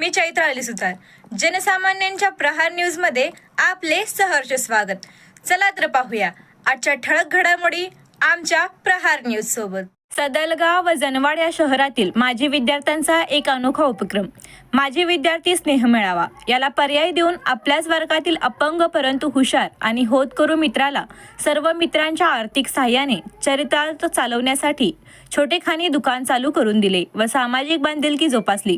मी चैत्र अली सुतार. जनसामान्यांच्या प्रहार न्यूजमध्ये आपले सहर्ष स्वागत. चला तर पाहूया. आजच्या ठळक घडामोडी आमच्या प्रहार न्यूज सोबत सदलगाव व जनवाड या शहरातील माजी विद्यार्थ्यांचा एक अनोखा उपक्रम. माजी विद्यार्थी स्नेह मिळावा. याला पर्याय देऊन आपल्याच वर्गातील अपंग परंतु हुशार आणि होतकरू मित्राला सर्व मित्रांच्या आर्थिक सहाय्याने चरितार्थ चालवण्यासाठी छोटेखानी दुकान चालू करून दिले व सामाजिक बांधिलकी जोपासली.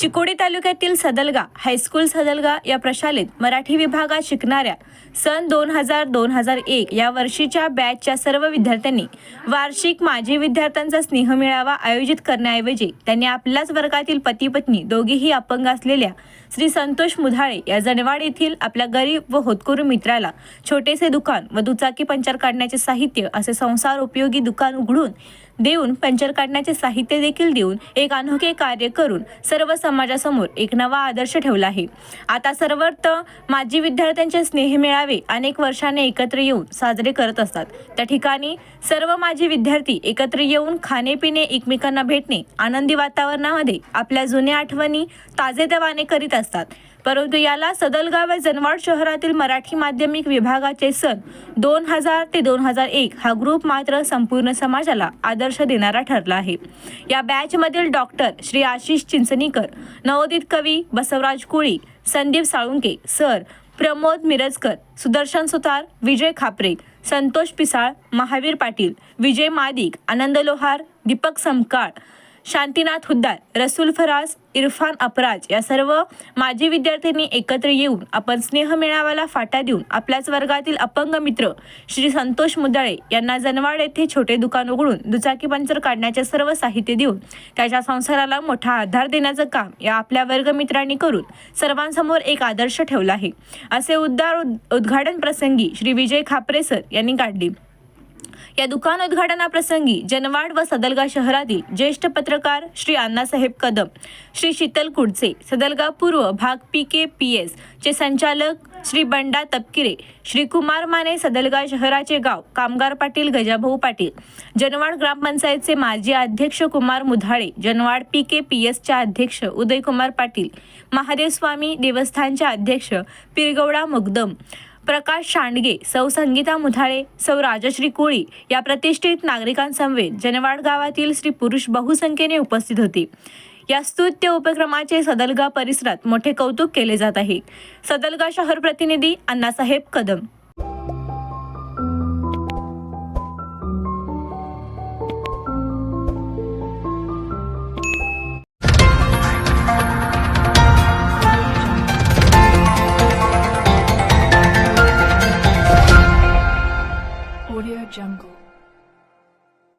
चिकोडी तालुक्यातील सदलगा हायस्कूल सदलगा या प्रशालेत मराठी विभागात शिकणाऱ्या सन दोन हजार दोन हजार एक या वर्षीच्या बॅचच्या सर्व विद्यार्थ्यांनी वार्षिक माजी विद्यार्थ्यांचा स्नेह मेळावा आयोजित करण्याऐवजी त्यांनी आपल्याच वर्गातील पती पत्नी दोघेही अपंग असलेल्या श्री संतोष मुधाळे या जनवाड येथील आपल्या गरीब व होतकरू मित्राला छोटेसे दुकान व दुचाकी पंचर काढण्याचे साहित्य असे संसार उपयोगी दुकान उघडून देऊन पंचर काढण्याचे साहित्य देखील देऊन एक अनोखे कार्य करून सर्व समाजासमोर एक नवा आदर्श ठेवला आहे. आता सर्वत्र माजी विद्यार्थ्यांचे स्नेह मेळावे अनेक वर्षाने एकत्र येऊन साजरे करत असतात. त्या ठिकाणी सर्व माजी विद्यार्थी एकत्र येऊन खाणेपिणे एकमेकांना भेटणे आनंदी वातावरणामध्ये आपल्या जुन्या आठवणी ताजेतवाने करीत असतात. परंतु याला सदलगाव व जनवाड शहरातील मराठी माध्यमिक विभागाचे सन दोन हजार ते दोन हजार एक हा ग्रुप मात्र संपूर्ण समाजाला आदर्श देणारा ठरला आहे. या बॅचमधील डॉक्टर श्री आशिष चिंचणीकर नवोदित कवी बसवराज कुळी संदीप साळुंके सर प्रमोद मिरजकर सुदर्शन सुतार विजय खापरे संतोष पिसाळ महावीर पाटील विजय मादिक आनंद लोहार दीपक समकाळ शांतीनाथ हुद्दार रसूल फराज इरफान अपराज या सर्व माजी विद्यार्थ्यांनी एकत्र येऊन आपण स्नेह मेळाव्याला फाटा देऊन आपल्याच वर्गातील अपंग मित्र श्री संतोष मुदळे यांना जनवाड येथे छोटे दुकान उघडून दुचाकी पंचर काढण्याचे सर्व साहित्य देऊन त्याच्या संसाराला मोठा आधार देण्याचं काम या आपल्या वर्गमित्रांनी करून सर्वांसमोर एक आदर्श ठेवला आहे. असे उद्गार उद- उद्घाटन प्रसंगी श्री विजय खापरे सर यांनी काढले. या दुकान उद्घाटनाप्रसंगी जनवाड व सदलगा शहरातील ज्येष्ठ पत्रकार श्री अण्णासाहेब कदम श्री शीतल कुडचे सदलगा पूर्व भाग पी के पी एस चे संचालक श्री बंडा तपकिरे श्री कुमार माने सदलगा शहराचे गाव कामगार पाटील गजाभाऊ पाटील जनवाड ग्रामपंचायतचे माजी अध्यक्ष Kumar Mudhale Janwad P K P एसच्या अध्यक्ष उदयकुमार पाटील महादेव स्वामी देवस्थानचे अध्यक्ष पिरगौडा मुगदम प्रकाश शांडगे सौ संगीता मुधाळे सौ राजश्री कोळी या प्रतिष्ठित नागरिकांसमवेत जनवाड गावातील श्री पुरुष बहुसंख्येने उपस्थित होते. या स्तुत्य उपक्रमाचे सदलगा परिसरात मोठे कौतुक केले जात आहे. सदलगा शहर प्रतिनिधी अण्णासाहेब कदम.